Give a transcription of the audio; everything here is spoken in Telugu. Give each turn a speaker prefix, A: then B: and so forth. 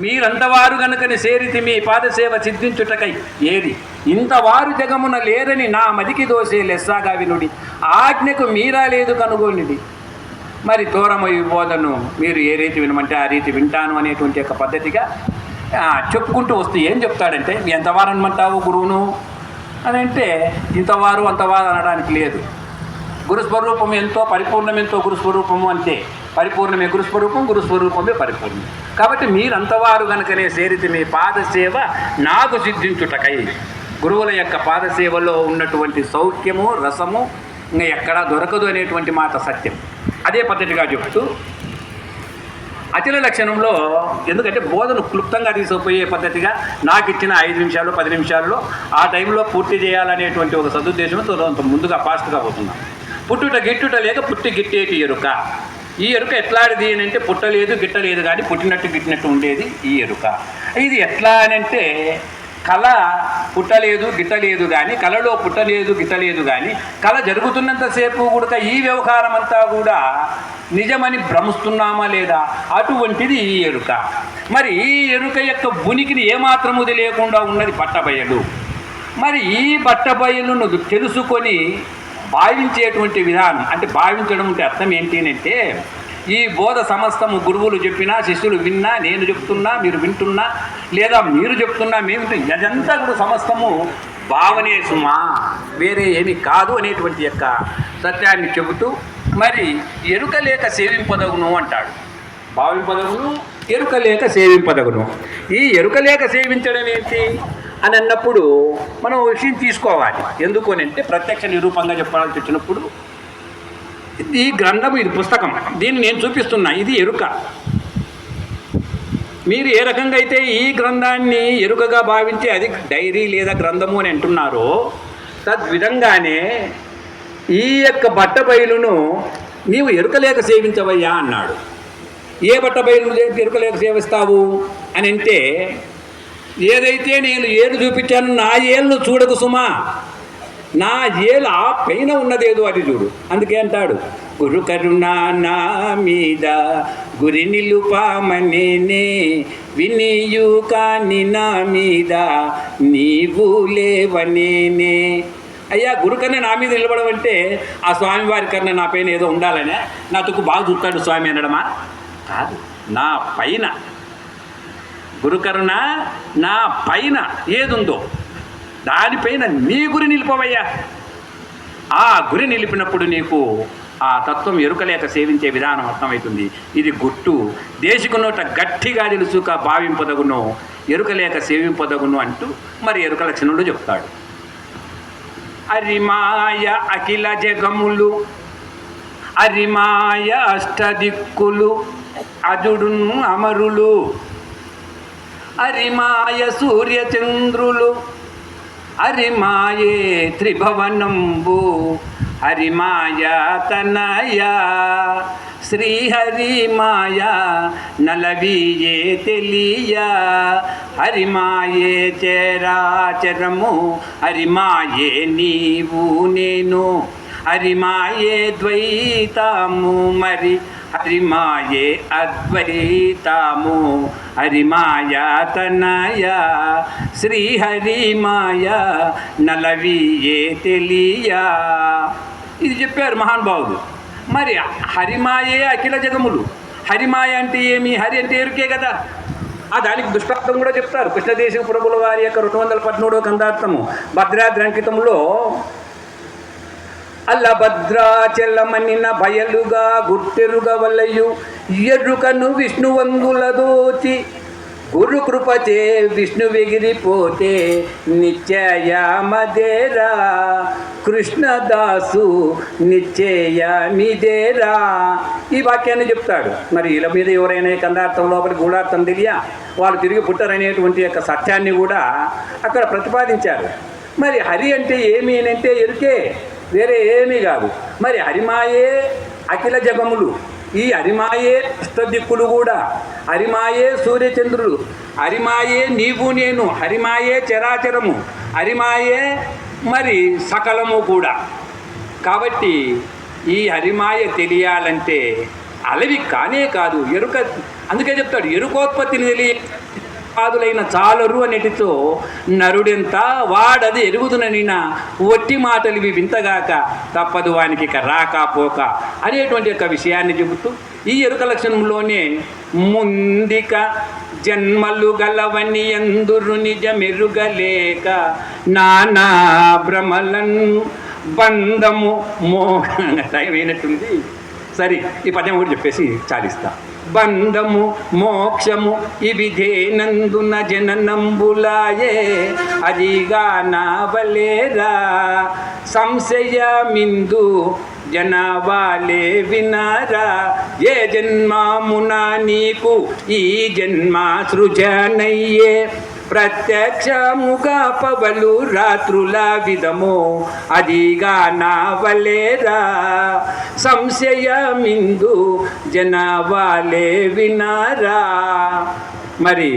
A: మీరంతవారు గనుకని సేరితి మీ పాదసేవ సిద్ధించుటకై ఏది? ఇంతవారు జగమున లేరని నా మదికి దోసే లెస్సాగా వినుడి. ఆజ్ఞకు మీరా లేదు కనుగోనిది మరి దూరమై బోధను మీరు ఏ రీతి వినమంటే ఆ రీతి వింటాను అనేటువంటి ఒక పద్ధతిగా చెప్పుకుంటూ వస్తే ఏం చెప్తాడంటే ఎంతవారు అనమంటావు గురువును? అని అంటే ఇంతవారు అంతవారు అనడానికి లేదు. గురుస్వరూపం ఎంతో పరిపూర్ణం ఎంతో గురుస్వరూపము అంతే పరిపూర్ణమే గురుస్వరూపం గురుస్వరూపమే పరిపూర్ణం. కాబట్టి మీరంతవారు గనుకనే సేరితి మీ పాదసేవ నాకు సిద్ధించుటకై. గురువుల యొక్క పాదసేవలో ఉన్నటువంటి సౌఖ్యము రసము ఇంకా ఎక్కడా దొరకదు అనేటువంటి మాట సత్యం. అదే పద్ధతిగా చెప్తూ అచల లక్షణంలో ఎందుకంటే బోధను క్లుప్తంగా తీసుకుపోయే పద్ధతిగా నాకు ఇచ్చిన ఐదు నిమిషాలు పది నిమిషాల్లో ఆ టైంలో పూర్తి చేయాలనేటువంటి ఒక సదుద్దేశంతో ముందుగా ఫాస్ట్గా పోతున్నాం. పుట్టుట గిట్టుట లేక పుట్టి గిట్టేటి ఎరుక. ఈ ఎరుక ఎట్లాంటిది అని అంటే పుట్టలేదు గిట్టలేదు కానీ పుట్టినట్టు గిట్టినట్టు ఉండేది ఈ ఎరుక. ఇది ఎట్లా అని అంటే కళ పుట్టలేదు గిట్టలేదు కానీ కళలో పుట్టలేదు గిట్టలేదు కానీ కళ జరుగుతున్నంతసేపు కూడా ఈ వ్యవహారం అంతా కూడా నిజమని భ్రమిస్తున్నామా లేదా? అటువంటిది ఈ ఎరుక. మరి ఈ ఎరుక యొక్క ఉనికిని ఏమాత్రము లేకుండా ఉన్నది పట్టబయలు మరి ఈ బట్టబయలును తెలుసుకొని భావించేటువంటి విధానం అంటే భావించడం అంటే అర్థం ఏంటి అంటే ఈ బోధ సమస్తము గురువులు చెప్పినా శిష్యులు విన్నా నేను చెప్తున్నా మీరు వింటున్నా లేదా మీరు చెప్తున్నా మేము వింటున్నా. ఇదంతా కూడా సమస్తము భావనే సుమా. వేరే ఏమి కాదు అనేటువంటి యొక్క సత్యాన్ని చెబుతూ మరి ఎరుక లేక సేవింపదగును అంటాడు. భావింపదగును ఎరుక లేక సేవింపదగును. ఈ ఎరుక లేక సేవించడం ఏంటి? అని అన్నప్పుడు మనం విషయం తీసుకోవాలి. ఎందుకు అని అంటే ప్రత్యక్ష నిరూపంగా చెప్పాల్సి వచ్చినప్పుడు ఈ గ్రంథము ఇది పుస్తకం. దీన్ని నేను చూపిస్తున్నా. ఇది ఎరుక. మీరు ఏ రకంగా అయితే ఈ గ్రంథాన్ని ఎరుకగా భావించి అది డైరీ లేదా గ్రంథము అని అంటున్నారో తద్విధంగానే ఈ యొక్క బట్ట బయలును నీవు ఎరుకలేక సేవించవయ్యా అన్నాడు. ఏ బట్ట బయలు ఎరుకలేక సేవిస్తావు అని అంటే ఏదైతే నేను ఏలు చూపించాను నా ఏళ్ళు చూడకు సుమా. నా ఏల ఆ పైన ఉన్నదేదో అది చూడు. అందుకే అంటాడు గురు కరుణా నా మీద గురి నిలుపామనే వినియు కాని నా మీద నీవు లేవనేనే. అయ్యా గురుకన్నా నా మీద నిలబడమంటే ఆ స్వామి వారి కన్నా నా పైన ఏదో ఉండాలనే? నా తుక్కు బాగా చూస్తాడు స్వామి అనడమా? కాదు. నా పైన. గురుకరుణ నా పైన ఏదుందో దానిపైన నీ గురి నిలిపవయ్యా. ఆ గురి నిలిపినప్పుడు నీకు ఆ తత్వం ఎరుకలేక సేవించే విధానం అర్థమవుతుంది. ఇది గుట్టు. దేశకున్నోట గట్టిగా తెలుసుక భావింపదగును ఎరుకలేక సేవింపదగును అంటూ మరి ఎరుక లక్షణంలో చెప్తాడు. అరిమాయ అఖిల జగములు అరిమాయ అష్టదిక్కులు అజుడును అమరులు అరిమాయ సూర్యచంద్రులు హరిమాయే త్రిభవనంబు. తనయా. శ్రీహరి మాయా నలవీయే తెలియా. హరిమాయే చేరాచరము. హరిమాయే నీవు నేను. హరిమాయే ద్వైతాము మరి హరిమాయే అద్వైతాము. హరిమాయ తనయ శ్రీహరిమాయ నలవియే తెలియ. ఇది చెప్పారు మహానుభావుడు మరి హరిమాయే అఖిల జగములు. హరిమాయ అంటే ఏమి? హరి అంటే ఎరుకే కదా. ఆ దానికి దుష్టార్థం కూడా చెప్తారు. కృష్ణదేశ ప్రభుల వారి యొక్క రెండు వందల పద్మూడవ కందార్థము భద్రాద్రి అంకితంలో అల్ల బయలుగా గుర్తెరుగవలయు ఎరుకను విష్ణువంగుల దోచి గురు కృపచే విష్ణు వెగిరిపోతే నిత్యయామదేరా కృష్ణదాసు నిత్యయమిదేరా ఈ వాక్యాన్ని చెప్తాడు. మరి ఇలా మీద ఎవరైనా కందార్థం లోపలి గూఢార్థం తెలియ? వాళ్ళు తిరిగి పుట్టారనేటువంటి యొక్క సత్యాన్ని కూడా అక్కడ ప్రతిపాదించారు. మరి హరి అంటే ఏమి అంటే ఎరుకే. వేరే ఏమీ కాదు. మరి హరిమాయే అఖిల జగములు ఈ హరిమాయే అష్టదిక్కులు కూడా. హరిమాయే సూర్యచంద్రులు హరిమాయే నీవు నేను హరిమాయే చరాచరము హరిమాయే మరి సకలము కూడా. కాబట్టి ఈ హరిమాయ తెలియాలంటే అలవి కానే కాదు ఎరుక అందుకే చెప్తాడు ఎరుకోత్పత్తిని తెలియ పాదులైన చాలరు అనేటితో నరుడెంత వాడది ఎరుగుదుననిన ఒట్టి మాటలు ఇవి వింతగాక తప్పదు వానికి ఇక రాక పోక అనేటువంటి యొక్క విషయాన్ని చెబుతూ ఈ ఎరుక లక్షణంలోనే ముందిక జన్మలు గలవని ఎందురు నిజమెరుగలేక నానా భ్రమలను బంధము మో టైం అయినట్టుంది. సరే. ఈ పద్యం కూడా చెప్పేసి చాలిస్తా. బంధము మోక్షము ఇవి నందున జననంబులాయే. అదిగా నావలేరా సంశయమిందు జనవాలే వినారా. ఏ జన్మామునా నీకు ఈ జన్మ సృజనయ్యే ప్రత్యక్షముగా పవలు రాత్రుల విధము. అదిగా నావలేరా సంశయమిందు జనవాలే వినారా? మరి